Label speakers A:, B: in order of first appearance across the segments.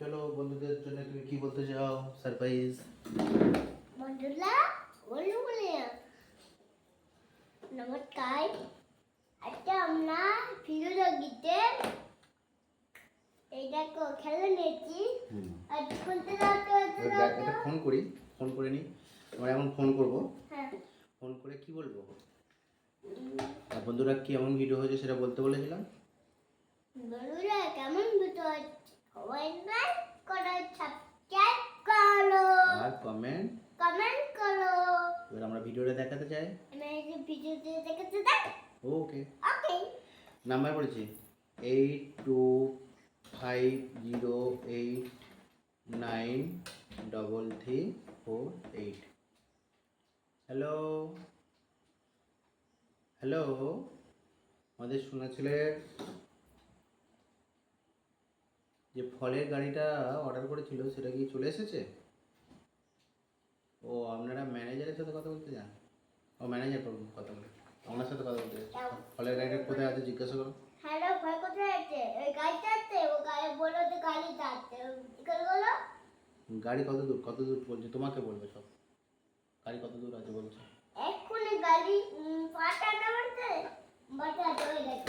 A: চলো বন্ধুদের জন্য তুমি কি বলতে চাও? সারপ্রাইজ
B: বন্ধুরা বন্ধুগুলি নমস্কার। আজকে আমরা ভিডিও গীতে এই দেখো খেলে নিয়েছি। আর শুনতে দাও তো দাও তো।
A: এটা ফোন করি ফোন করে নি। আমরা এখন ফোন করব।
B: হ্যাঁ।
A: ফোন করে কি বলব? বন্ধুরা কি এমন ভিডিও হয়েছে সেটা বলতে বলেছিলাম।
B: বন্ধুরা কেমন ভিডিও করো সাবস্ক্রাইব করো
A: আর কমেন্ট
B: কমেন্ট করো।
A: এবার আমরা ভিডিওটা দেখাতে চাই।
B: আমি ভিডিওতে দেখতে দেখ
A: ওকে
B: ওকে
A: নাম্বার বলেছি। Eight two five zero eight nine double three four eight hello hello আমাদের শোনা ছেলের যে ফলের গাড়িটা অর্ডার করেছিল সেটা কি চলে এসেছে? ও আপনারা ম্যানেজারের সাথে কথা বলতে যান ও ম্যানেজার কথা বলে আমার সাথে কথা বলতে। ফলের গাড়িটা কোথায় আছে জিজ্ঞাসা করো
B: হ্যালো ভাই কোথায় আছে? ওই ও গাড়ি বলো তো গাড়িটা আছে বলো
A: গাড়ি কত দূর? কত দূর বলছে? তোমাকে বলবে সব। গাড়ি কত দূর আছে বলছে।
B: এক্ষুনি গাড়ি পাটা গেছে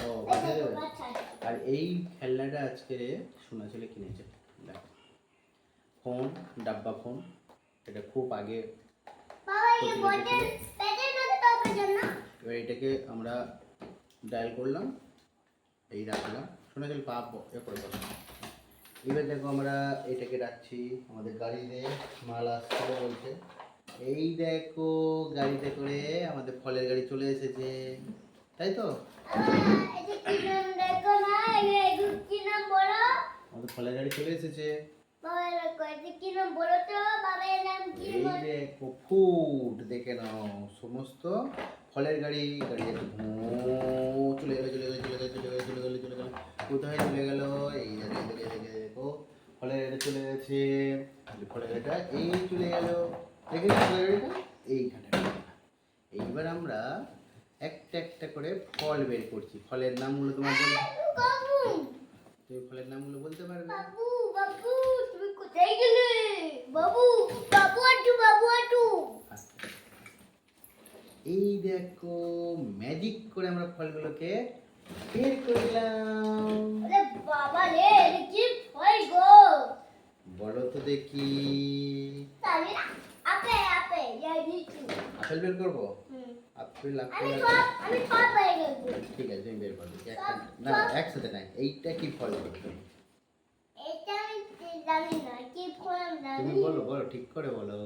A: ও?
B: বাচ্চা।
A: আর এই খেলনাটা আজকে সোনা ছেলে কিনেছে। দেখো। ফোন ডাব্বা ফোন এটা খুব আগে এবার এটাকে আমরা ডায়াল করলাম এই রাখলাম। শোনা গেল পা ব- এ করে বসো। এবার দেখো আমরা এটাকে রাখছি আমাদের গাড়িতে। মাল আসছে বলছে। এই দেখো গাড়িতে করে আমাদের ফলের গাড়ি চলে এসেছে। তাই তো আমাদের ফলের গাড়ি চলে এসেছে।
B: বাবা দেখো
A: নাও সমস্ত ফলের গাড়ি গাড়ি চলে গেল চলে গেল চলে গেল চলে গেল চলে গেল চলে গেল। কোথায় চলে গেল? এই দেখো, ফলের গাড়ি চলে গেছে। ফলের গাড়িটা এই চলে গেল। দেখে ফলের গাড়িটা এইখানে। এইবার আমরা একটা একটা করে ফল বের করছি। ফলের নামগুলো তোমার বল তুমি ফলের নামগুলো বলতে পারবে
B: বাবু বাবু তুমি কোথায় গেলে? বাবু বাবু আটু বাবু আটু
A: এই দেখো ম্যাজিক করে আমরা ফলগুলোকে বের করলাম
B: আরে বাবা রে কি ফল গো?
A: বলো তো দেখি।
B: আপে আপে যাই দিচ্ছি
A: আপেল বের করব। আপেল আপেল
B: আমি সব পেয়ে গেছি।
A: ঠিক আছে তুমি বের করো একটা না একসাথে নাই। এইটা কি ফল?
B: এটা আমি জানি না কি ফল আমি জানি
A: তুমি বলো বলো ঠিক করে বলো।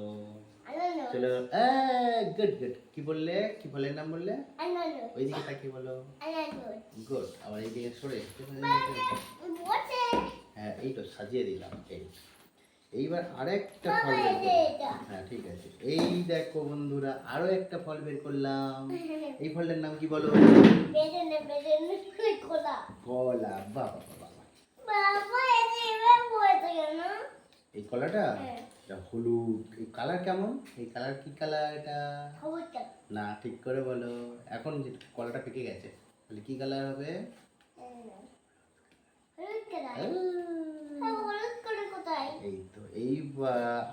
B: Don't know.
A: গুড গুড কি বললে? কি ফলের নাম বললে. ওইদিকে তাকিয়ে বলো। গুড আবার এইদিকে সরে
B: What's
A: হ্যাঁ এই তো সাজিয়ে দিলাম। এই। এইবার আরেকটা
B: বাবা,
A: ফল বের। হ্যাঁ ঠিক আছে। এই দেখো বন্ধুরা আরও একটা ফল বের করলাম। এই ফলটার নাম কি বলো? কলা। বাবা বাবা এই কলাটা?
B: হ্যাঁ।
A: এটা হলুদ। এই কালার কেমন? এই কালার কি কালার এটা? না ঠিক করে বলো। এখন যে কলাটা পেকে গেছে তাহলে কি কালার হবে
B: হলুদ কালার
A: আহ,
B: হলুদ করে কোথায়
A: এই তো এই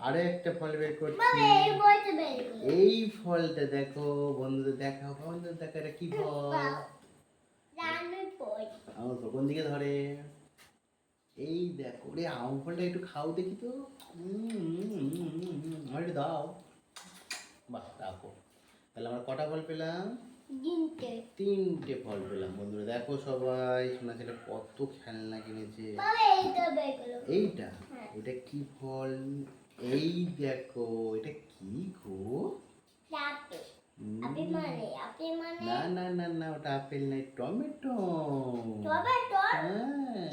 A: আরও একটা ফল বের করছি
B: এই
A: ফলটা দেখো বন্ধুদের দেখাও বন্ধুদের দেখো এটা কি ফল আমার তো কোন দিকে ধরে এই দেখো রে আম ফলটা একটু খাও দেখি তো আমার একটু দাও বাহ রাখো তাহলে আমরা কটা ফল পেলাম তিনটে। ফল পেলাম বন্ধুরা। দেখো সবাই শোনা ছেলে কত খেলনা কিনেছে।
B: এইটা
A: এইটা?
B: হ্যাঁ।
A: এটা কি ফল? এই দেখো এটা কি গো?
B: মানে মানে
A: না না না না ওটা আপেল নাই টমেটো। হ্যাঁ।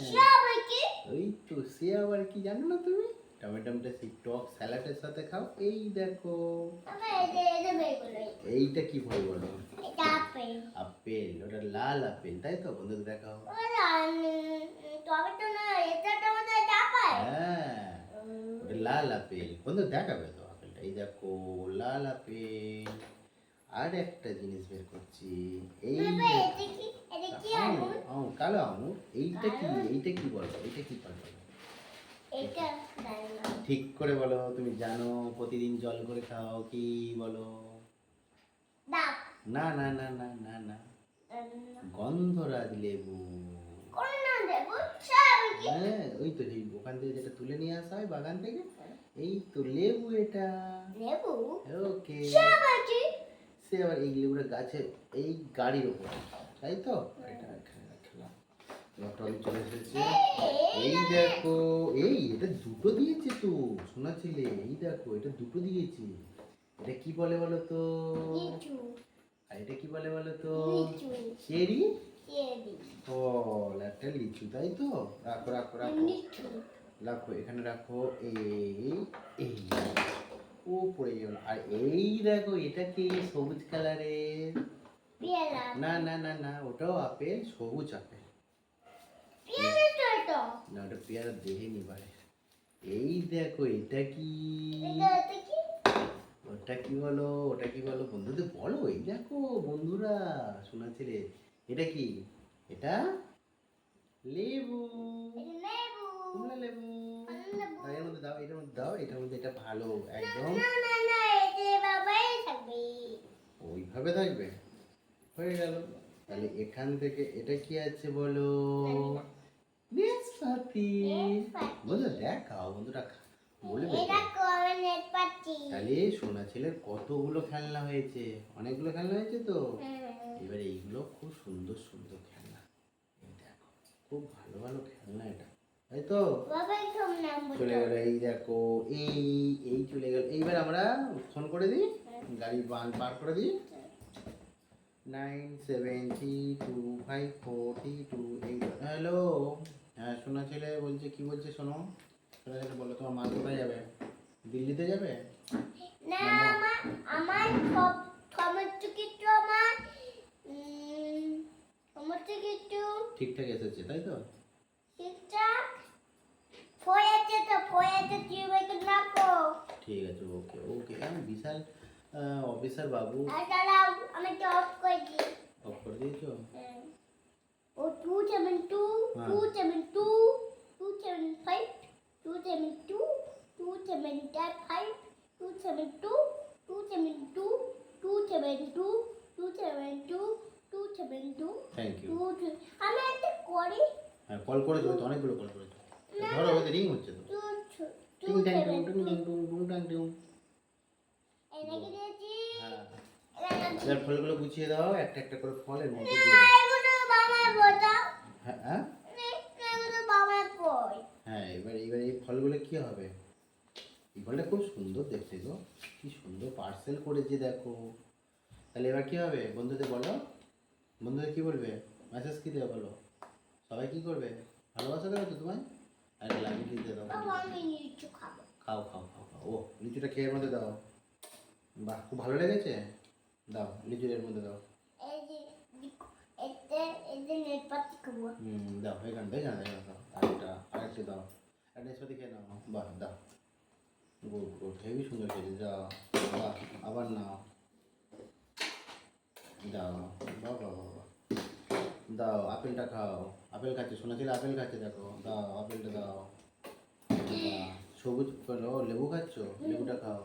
A: ওই তো সে আবার কি জানো না তুমি? টমেটোটা সেই টক স্যালাডের সাথে খাও এই দেখো।
B: এটা এটা
A: এইটা কি ফল বলো?
B: এটা
A: আপেল ওটা লাল আপেল তাই তো? বন্ধুদের দেখাও।
B: তবে তো না এটা
A: হ্যাঁ ওটা লাল আপেল বন্ধু দেখাবে তো আপেলটা। এই দেখো লাল আপেল আর একটা জিনিস বের করছি। এই
B: বাবা এটা কি এটা কি
A: আঙুর, কালো আঙুর। এইটা কি এইটা কি বলো? এইটা কি ফল বলো ঠিক করে বলো তুমি জানো প্রতিদিন জল করে খাও কি বলো?
B: ডাব
A: না না না না না না। গন্ধরাজ লেবু হ্যাঁ ওই তো সেই ওখান থেকে যেটা তুলে নিয়ে আসা হয় বাগান থেকে এই তো লেবু এটা।
B: লেবু?
A: ওকে। সে আবার এই লেবুটা গাছের এই গাড়ির ওপর তাই তো? এটা রাখলাম। টলি চলে এসেছে। এই দেখো এই এটা দুটো দিয়েছে তো শোনা ছেলে। এই দেখো এটা দুটো দিয়েছে। এটা কি বলে বলো তো? আর এটা কি বলে বলো তো চেরি? ফল একটা লিচু তাই তো? রাখো রাখো রাখো। রাখো এখানে রাখো এই এই। ও পড়ে গেল। আর এই দেখো এটা কি সবুজ কালারের? না না না না ওটাও আপেল সবুজ আপেল। না ওটা পেয়ারা দেখে নিবারে এই দেখো এটা কি? ওটা কি বলো ওটা কি বলো? বন্ধুদের বলো এই দেখো বন্ধুরা শোনা ছেলে এটা কি? এটা লেবু।
B: লেবু।
A: এর মধ্যে দাও এটার মধ্যে দাও এটার মধ্যে এটা ভালো একদম। ওইভাবে থাকবে? হয়ে গেল। তাহলে এখান থেকে এটা কি আছে বলো? নেসপাতি।
B: নেসপাতি।
A: বন্ধু দেখাও বন্ধুরা খা- বলবে তাহলে সোনা ছেলের কতগুলো খেলনা হয়েছে? অনেকগুলো খেলনা হয়েছে তো?
B: হুম।
A: এবার এইগুলো খুব সুন্দর সুন্দর খেলনা। দেখো খুব ভালো ভালো খেলনা এটা। তাই তো? চলে গেল এই দেখো এই এই চলে গেল। এইবার আমরা ফোন করে দিই গাড়ি বান পার করে দিই। Nine seven three two five four three two eight hello হ্যাঁ শোনা ছেলে বলছে কি বলছে শোনো? শোনা ছেলে বলো তোমার মা কোথায় যাবে? দিল্লিতে যাবে?
B: না আমার আমার সব সমস্ত কিছু আমার উম, সমস্ত কিছু
A: ঠিকঠাক এসেছে তাই তো?
B: ঠিকঠাক। ফয়েছে তো ফয়েছে টিউবে নাকো
A: ঠিক আছে ওকে ওকে। আমি বিশাল অফিসার বাবু।
B: আর দাঁড়াও আমি তো অফ করে দিই।
A: অফ করে দিয়েছ?
B: হ্যাঁ। ও টু সেভেন টু
A: হ্যাঁ।
B: Two seven two two seven five seven two two seven five two seven two two seven two two seven two two seven two two seven two
A: thank you
B: two আমি একটা করি।
A: হ্যাঁ call করেছ তো অনেকগুলো call করেছ। ধরো ওই রিং হচ্ছে তো।
B: টু
A: ট্যাং টুং টুং টুং টুং টুং ট্যাং টুং হ্যাঁ। এবার ফলগুলো গুছিয়ে দাও একটা একটা করে ফলের মধ্যে দিয়ে
B: বোঝাও
A: হ্যাঁ হ্যাঁ
B: এগুলো বাবা কই
A: হ্যাঁ এবার এবার এই ফলগুলো কি হবে? এই ফলটা খুব সুন্দর দেখতে গো। কি সুন্দর পার্সেল করেছে দেখো। তাহলে এবার কি হবে? বন্ধুদের বলো। বন্ধুদের কি বলবে? মেসেজ কি দেবে বলো? সবাই কি করবে? ভালোবাসা দেবে তো তোমায়? আর দাও।
B: আমি নিচু খাব।
A: খাও খাও খাও খাও। ও লিচুটা খেয়ে মধ্যে দাও। বাহ খুব ভালো লেগেছে? দাও লিচুর এর মধ্যে দাও। দাও এখানে এখানে দাও, এখানে দাও আরেকটা আরেকটা দাও নেসপাতি খেয়ে নাও। বাহ দাও গুড গুড হেভি সুন্দর খেয়েছে দাও বাহ আবার নাও দাও বাহ বাহ বাহ বাহ। দাও আপেলটা খাও। আপেল খাচ্ছে শোনাছিল আপেল খাচ্ছে দেখো। দাও আপেলটা দাও। সবুজ ও লেবু খাচ্ছ? লেবুটা খাও।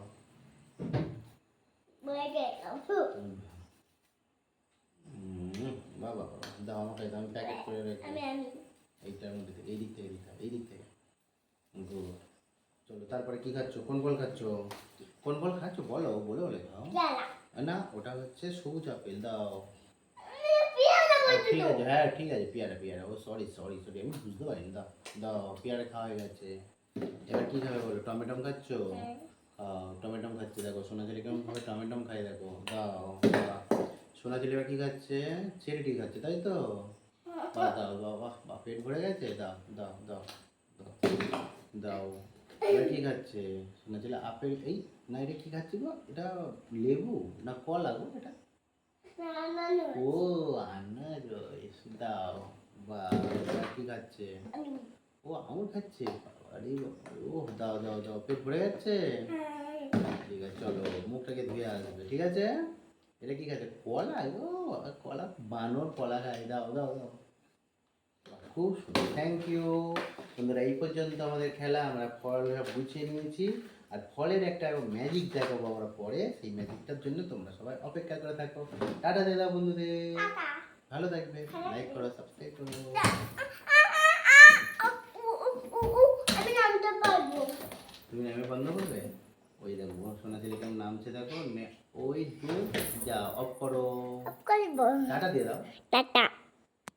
A: বাবা বাবা দাও আমাকে আমি প্যাকেট করে রেখে
B: আমি আমি
A: এইটার মধ্যে থেকে এই দিক থেকে এই দিক থেকে গুড চলো তারপরে কি খাচ্ছ? কোন ফল খাচ্ছ? কোন ফল খাচ্ছ? বলো বলে বলে খাও। না ওটা হচ্ছে সবুজ আপেল দাও। ঠিক আছে হ্যাঁ ঠিক আছে পেয়ারা পেয়ারা ও সরি সরি সরি আমি বুঝতে পারিনি দাও দাও পেয়ারা খাওয়া হয়ে গেছে। এবার কি খাবে বলো? টমেটম খাচ্ছ? টমেটম খাচ্ছে দেখো সোনা ছেলে কেমন ভাবে টমেটম খাই দেখো দাও সোনা ছেলে কি খাচ্ছে? চেরিটি খাচ্ছে তাই তো? বাহ, দাও বাহ বাহ পেট ভরে গেছে? দাও দাও দাও। দাও। এবার কি খাচ্ছে? সোনা ছেলে আপেল এই না এটা কি খাচ্ছে গো? এটা লেবু না কলা গো এটা?
B: না না না
A: ও আনারস দাও। বা কি খাচ্ছে? ও আঙুর খাচ্ছে? আরে ও দাও দাও দাও পেট ভরে যাচ্ছে? ঠিক আছে চলো মুখটাকে ধুয়ে আসবে ঠিক আছে? এটা কি খাচ্ছে? কলা ও কলা বানর কলা খায় দাও দাও দাও। খুব সুন্দর থ্যাংক ইউ বন্ধুরা এই পর্যন্ত আমাদের খেলা আমরা ফল গুছিয়ে নিয়েছি। আর ফলের একটা ম্যাজিক দেখাবো আমরা পরে সেই ম্যাজিকটার জন্য তোমরা সবাই অপেক্ষা করে থাকো। টাটা দিয়ে দাও বন্ধুদের ভালো থাকবে। লাইক করো সাবস্ক্রাইব করো। তুমি নেমে বন্ধ করবে? ওই দেখো সোনা ছেলে কেমন নামছে দেখো ওই যে যা অফ করো। টাটা দিয়ে দাও।
B: টাটা।